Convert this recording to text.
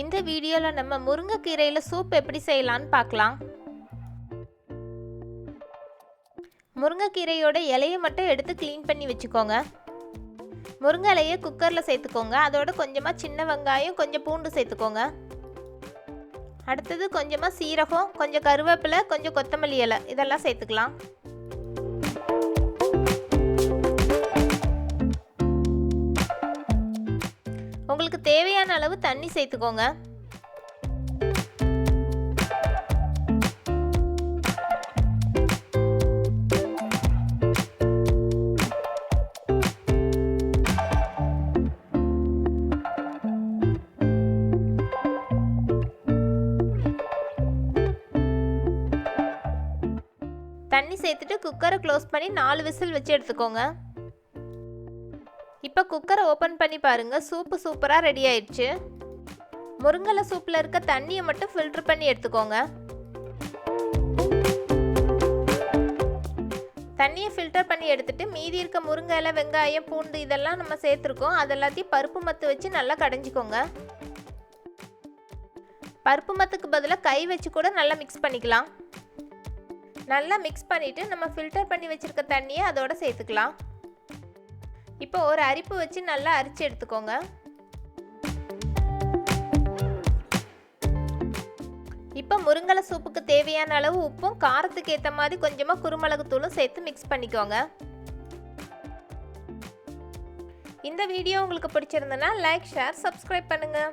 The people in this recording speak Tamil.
இந்த வீடியோவில் நம்ம முருங்கைக்கீரையில் சூப் எப்படி செய்யலான்னு பார்க்கலாம். முருங்கைக்கீரையோட இலையை மட்டும் எடுத்து க்ளீன் பண்ணி வச்சுக்கோங்க. முருங்கை இலையை குக்கரில் சேர்த்துக்கோங்க. அதோட கொஞ்சமாக சின்ன வெங்காயம் கொஞ்சம் பூண்டு சேர்த்துக்கோங்க. அடுத்தது கொஞ்சமாக சீரகம் கொஞ்சம் கருவேப்பிலை கொஞ்சம் கொத்தமல்லி இலை. இதெல்லாம் சேர்த்துக்கலாம். உங்களுக்கு தேவையான அளவு தண்ணி சேர்த்துக்கோங்க. தண்ணி சேர்த்துட்டு குக்கரை க்ளோஸ் பண்ணி நாலு விசில் வச்சு எடுத்துக்கோங்க. இப்போ குக்கரை ஓப்பன் பண்ணி பாருங்கள் சூப்பு சூப்பராக ரெடி ஆயிடுச்சு. முருங்கலை சூப்பில் இருக்க தண்ணியை மட்டும் ஃபில்ட்ரு பண்ணி எடுத்துக்கோங்க. தண்ணியை ஃபில்டர் பண்ணி எடுத்துட்டு மீதி இருக்க முருங்கை இலை வெங்காயம் பூண்டு இதெல்லாம் நம்ம சேர்த்துருக்கோம். அது எல்லாத்தையும் பருப்பு மத்து வச்சு நல்லா கடைஞ்சிக்கோங்க. பருப்பு மத்துக்கு பதிலாக கை வச்சு கூட நல்லா மிக்ஸ் பண்ணிக்கலாம். நல்லா மிக்ஸ் பண்ணிவிட்டு நம்ம ஃபில்டர் பண்ணி வச்சுருக்க தண்ணியை அதோட சேர்த்துக்கலாம். இப்போ ஒரு அரிப்பு வச்சு நல்லா அரிச்சு எடுத்துக்கோங்க. இப்போ முருங்கலை சூப்புக்கு தேவையான அளவு உப்பும் காரத்துக்கு ஏற்ற மாதிரி கொஞ்சமாக குருமிளகு தூளும் சேர்த்து மிக்ஸ் பண்ணிக்கோங்க. இந்த வீடியோ உங்களுக்கு பிடிச்சிருந்தனா லைக் ஷேர் சப்ஸ்கிரைப் பண்ணுங்கள்